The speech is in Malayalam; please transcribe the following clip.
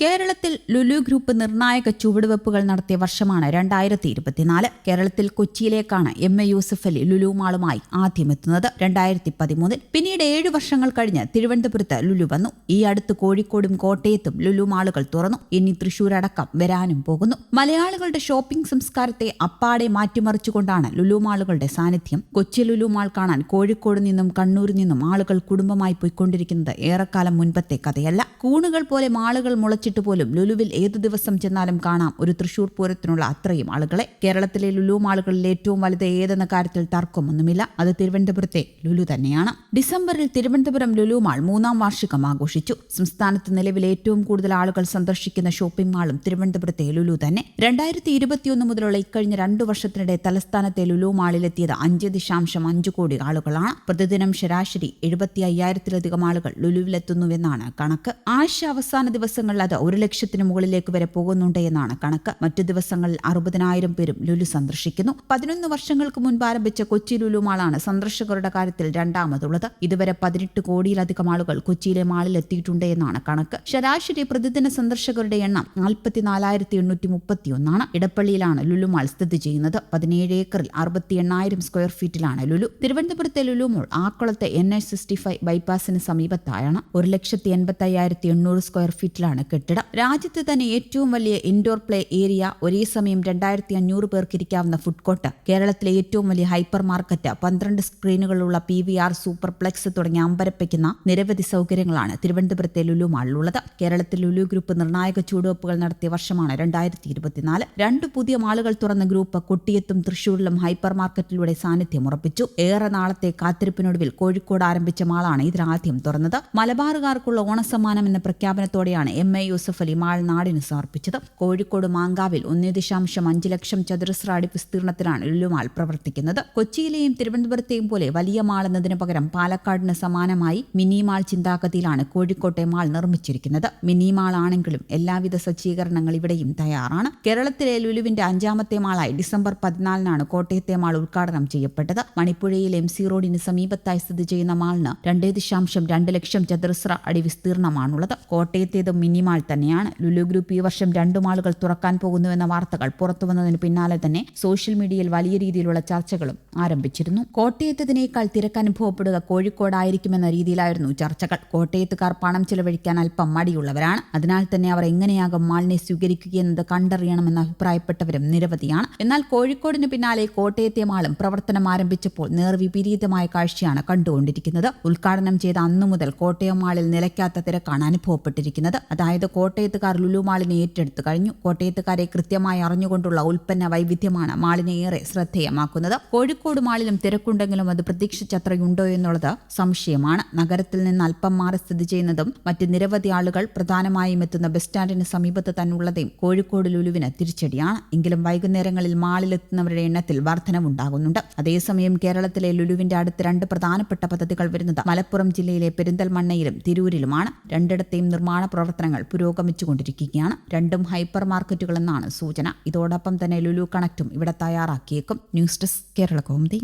കേരളത്തിൽ ലുലു ഗ്രൂപ്പ് നിർണായക ചുവടുവെപ്പുകൾ നടത്തിയ വർഷമാണ് രണ്ടായിരത്തി ഇരുപത്തിനാല് കേരളത്തിൽ കൊച്ചിയിലേക്കാണ് എം എ യൂസഫ് അലി ലുലു മാളുമായി ആദ്യമെത്തുന്നത്. രണ്ടായിരത്തി പതിമൂന്നിൽ പിന്നീട് ഏഴ് വർഷങ്ങൾ കഴിഞ്ഞ് തിരുവനന്തപുരത്ത് ലുലു വന്നു. ഈ അടുത്ത് കോഴിക്കോടും കോട്ടയത്തും ലുലു മാളുകൾ തുറന്നു. ഇനി തൃശൂർ അടക്കം വരാനും പോകുന്നു. മലയാളികളുടെ ഷോപ്പിംഗ് സംസ്കാരത്തെ അപ്പാടെ മാറ്റിമറിച്ചുകൊണ്ടാണ് ലുലു മാളുകളുടെ സാന്നിധ്യം. കൊച്ചി ലുലു മാൾ കാണാൻ കോഴിക്കോട് നിന്നും കണ്ണൂരിൽ നിന്നും ആളുകൾ കുടുംബമായി പോയിക്കൊണ്ടിരിക്കുന്നത് ഏറെക്കാലം മുൻപത്തെ കഥയല്ല. കൂണുകൾ പോലെ മാളുകൾ മുളച്ചിട്ട് പോലും ലുലുവിൽ ഏതു ദിവസം ചെന്നാലും കാണാം. ഒരു തൃശൂർ പൂരത്തിനുള്ള അത്രയും ആളുകളെ. കേരളത്തിലെ ലുലു മാളുകളിൽ ഏറ്റവും വലുത് ഏതെന്ന കാര്യത്തിൽ തർക്കമൊന്നുമില്ല. അത് തിരുവനന്തപുരത്തെ ലുലു തന്നെയാണ്. ഡിസംബറിൽ തിരുവനന്തപുരം ലുലു മാൾ മൂന്നാം വാർഷികം ആഘോഷിച്ചു. സംസ്ഥാനത്ത് നിലവിൽ ഏറ്റവും കൂടുതൽ ആളുകൾ സന്ദർശിക്കുന്ന ഷോപ്പിംഗ് മാളും തിരുവനന്തപുരത്തെ ലുലു തന്നെ. രണ്ടായിരത്തി ഇരുപത്തിയൊന്ന് മുതലുള്ള ഇക്കഴിഞ്ഞ രണ്ടു വർഷത്തിനിടെ തലസ്ഥാനത്തെ ലുലു മാളിലെത്തിയത് അഞ്ച് ദശാംശം അഞ്ച് കോടി ആളുകളാണ്. പ്രതിദിനം ശരാശരി എഴുപത്തി അയ്യായിരത്തിലധികം ആളുകൾ ലുലുവിലെത്തുന്നുവെന്നാണ് കണക്ക്. ആഴ്ച അവസാന ദിവസങ്ങളിൽ അത് ഒരു ലക്ഷത്തിന് മുകളിലേക്ക് വരെ പോകുന്നുണ്ട് എന്നാണ് കണക്ക്. മറ്റു ദിവസങ്ങളിൽ അറുപതിനായിരം പേരും ലുലു സന്ദർശിക്കുന്നു. പതിനൊന്ന് വർഷങ്ങൾക്ക് മുൻപ് ആരംഭിച്ച കൊച്ചി ലുലു മാളാണ് സന്ദർശകരുടെ കാര്യത്തിൽ രണ്ടാമതുള്ളത്. ഇതുവരെ പതിനെട്ട് കോടിയിലധികം ആളുകൾ കൊച്ചിയിലെ മാളിൽ എത്തിയിട്ടുണ്ട് എന്നാണ് കണക്ക്. ശരാശരി പ്രതിദിന സന്ദർശകരുടെ എണ്ണം നാൽപ്പത്തിനാലായിരത്തി എണ്ണൂറ്റി മുപ്പത്തിയൊന്നാണ്. ഇടപ്പള്ളിയിലാണ് ലുലു മാൾ സ്ഥിതി ചെയ്യുന്നത്. പതിനേഴ് ഏക്കറിൽ അറുപത്തി എണ്ണായിരം സ്ക്വയർ ഫീറ്റിലാണ് ലുലു. തിരുവനന്തപുരത്തെ ലുലു മോൾ ആക്കുളത്തെ എൻ എച്ച് സിക്സ്റ്റി ഫൈവ് ബൈപ്പാസിന് സമീപത്തായാണ്. ഒരു ലക്ഷത്തി എൺപത്തി അയ്യായിരത്തി എണ്ണൂറ് സ്ക്വയർ ഫീറ്റിലാണ് കെട്ടിടം രാജ്യത്ത് തന്നെ ഏറ്റവും വലിയ ഇൻഡോർ പ്ലേ ഏരിയ ഒരേ സമയം രണ്ടായിരത്തി അഞ്ഞൂറ് പേർക്ക് ഇരിക്കാവുന്ന ഫുഡ് കോർട്ട് കേരളത്തിലെ ഏറ്റവും വലിയ ഹൈപ്പർ മാർക്കറ്റ് പന്ത്രണ്ട് സ്ക്രീനുകളുള്ള പി വി ആർ സൂപ്പർപ്ലെക്സ് തുടങ്ങി അമ്പരപ്പിക്കുന്ന നിരവധി സൗകര്യങ്ങളാണ് തിരുവനന്തപുരത്തെ ലുലു മാളിലുള്ളത്. കേരളത്തിൽ ലുലു ഗ്രൂപ്പ് നിർണായക ചൂടുവെപ്പുകൾ നടത്തിയ വർഷമാണ് രണ്ടായിരത്തി ഇരുപത്തിനാല് രണ്ട് പുതിയ മാളുകൾ തുറന്ന ഗ്രൂപ്പ് കൊട്ടിയത്തും തൃശൂരിലും ഹൈപ്പർ മാർക്കറ്റിലൂടെ സാന്നിധ്യം ഉറപ്പിച്ചു. ഏറെ നാളത്തെ കാത്തിരിപ്പിനൊടുവിൽ കോഴിക്കോട് ആരംഭിച്ച മാളാണ് ഇതിനാദ്യം തുറന്നത്. മലബാറുകാർക്കുള്ള ഓണസമ്മാനം എന്ന പ്രഖ്യാപനത്തോടെയാണ് M A Yusuf Ali mall നാടിന് സമർപ്പിച്ചത്. കോഴിക്കോട് മാങ്കാവിൽ ഒന്നേ ദശാംശം അഞ്ച് ലക്ഷം ചതുരശ്ര അടി വിസ്തീർണത്തിലാണ് ലുലുമാൾ പ്രവർത്തിക്കുന്നത്. കൊച്ചിയിലെയും തിരുവനന്തപുരത്തെയും പോലെ വലിയ മാൾ എന്നതിന് പകരം പാലക്കാടിന് സമാനമായി മിനി മാൾ ചിന്താഗതിയിലാണ് കോഴിക്കോട്ടെ മാൾ നിർമ്മിച്ചിരിക്കുന്നത്. മിനി മാൾ ആണെങ്കിലും എല്ലാവിധ സജ്ജീകരണങ്ങൾ ഇവിടെയും തയ്യാറാണ്. കേരളത്തിലെ ലുലുവിന്റെ അഞ്ചാമത്തെ മാളായി ഡിസംബർ പതിനാലിനാണ് കോട്ടയത്തെ മാൾ ഉദ്ഘാടനം ചെയ്യപ്പെട്ടത്. മണിപ്പുഴയിൽ എം സി റോഡിന് സമീപത്തായി സ്ഥിതി ചെയ്യുന്ന മാളിന് രണ്ടേ ദശാംശം രണ്ട് ലക്ഷം ചതുരശ്ര അടി വിസ്തീർണമാണുള്ളത്. കോട്ടയത്തേതും മിനി തന്നെയാണ്. ലുലു ഗ്രൂപ്പ് ഈ വർഷം രണ്ടു മാളുകൾ തുറക്കാൻ പോകുന്നുവെന്ന വാർത്തകൾ പുറത്തുവന്നതിന് പിന്നാലെ തന്നെ സോഷ്യൽ മീഡിയയിൽ വലിയ രീതിയിലുള്ള ചർച്ചകളും ആരംഭിച്ചിരുന്നു. കോട്ടയത്തതിനേക്കാൾ തിരക്ക് അനുഭവപ്പെടുക കോഴിക്കോടായിരിക്കുമെന്ന രീതിയിലായിരുന്നു ചർച്ചകൾ. കോട്ടയത്തുകാർ പണം ചിലവഴിക്കാൻ അല്പം മടിയുള്ളവരാണ്. അതിനാൽ തന്നെ അവർ എങ്ങനെയാകും മാളിനെ സ്വീകരിക്കുകയെന്നത് കണ്ടറിയണമെന്ന് അഭിപ്രായപ്പെട്ടവരും നിരവധിയാണ്. എന്നാൽ കോഴിക്കോടിന് പിന്നാലെ കോട്ടയത്തെ മാളും പ്രവർത്തനം ആരംഭിച്ചപ്പോൾ നേർവിപരീതമായ കാഴ്ചയാണ് കണ്ടുകൊണ്ടിരിക്കുന്നത്. ഉദ്ഘാടനം ചെയ്ത അന്നു മുതൽ കോട്ടയം മാളിൽ നിലയ്ക്കാത്ത തിരക്കാണ് അനുഭവപ്പെട്ടിരിക്കുന്നത്. അതായത് കോട്ടയത്തുകാർ ലുലു മാളിനെ ഏറ്റെടുത്തു കഴിഞ്ഞു. കോട്ടയത്തുകാരെ കൃത്യമായി അറിഞ്ഞുകൊണ്ടുള്ള ഉൽപ്പന്ന വൈവിധ്യമാണ് മാളിനെ ഏറെ ശ്രദ്ധേയമാക്കുന്നത്. കോഴിക്കോട് മാളിലും തിരക്കുണ്ടെങ്കിലും അത് പ്രതീക്ഷിച്ചത്രയുണ്ടോ എന്നുള്ളത് സംശയമാണ്. നഗരത്തിൽ നിന്ന് അല്പം മാറി സ്ഥിതി ചെയ്യുന്നതും മറ്റ് നിരവധി ആളുകൾ പ്രധാനമായും എത്തുന്ന ബസ് സ്റ്റാൻഡിന് സമീപത്ത് തന്നുള്ളതും കോഴിക്കോട് ലുലുവിന് തിരിച്ചടിയാണ്. എങ്കിലും വൈകുന്നേരങ്ങളിൽ മാളിലെത്തുന്നവരുടെ എണ്ണത്തിൽ വർധനവുണ്ടാകുന്നുണ്ട്. അതേസമയം കേരളത്തിലെ ലുലുവിന്റെ അടുത്ത് രണ്ട് പ്രധാനപ്പെട്ട പദ്ധതികൾ വരുന്നത് മലപ്പുറം ജില്ലയിലെ പെരിന്തൽമണ്ണയിലും തിരൂരിലുമാണ്. രണ്ടിടത്തെയും നിർമ്മാണ പ്രവർത്തനങ്ങൾ പുരോഗമിച്ചുകൊണ്ടിരിക്കുകയാണ്. രണ്ടും ഹൈപ്പർ മാർക്കറ്റുകളെന്നാണ് സൂചന. ഇതോടൊപ്പം തന്നെ ലുലു കണക്റ്റും ഇവിടെ തയ്യാറാക്കിയേക്കും. News desk Kerala Kaumudi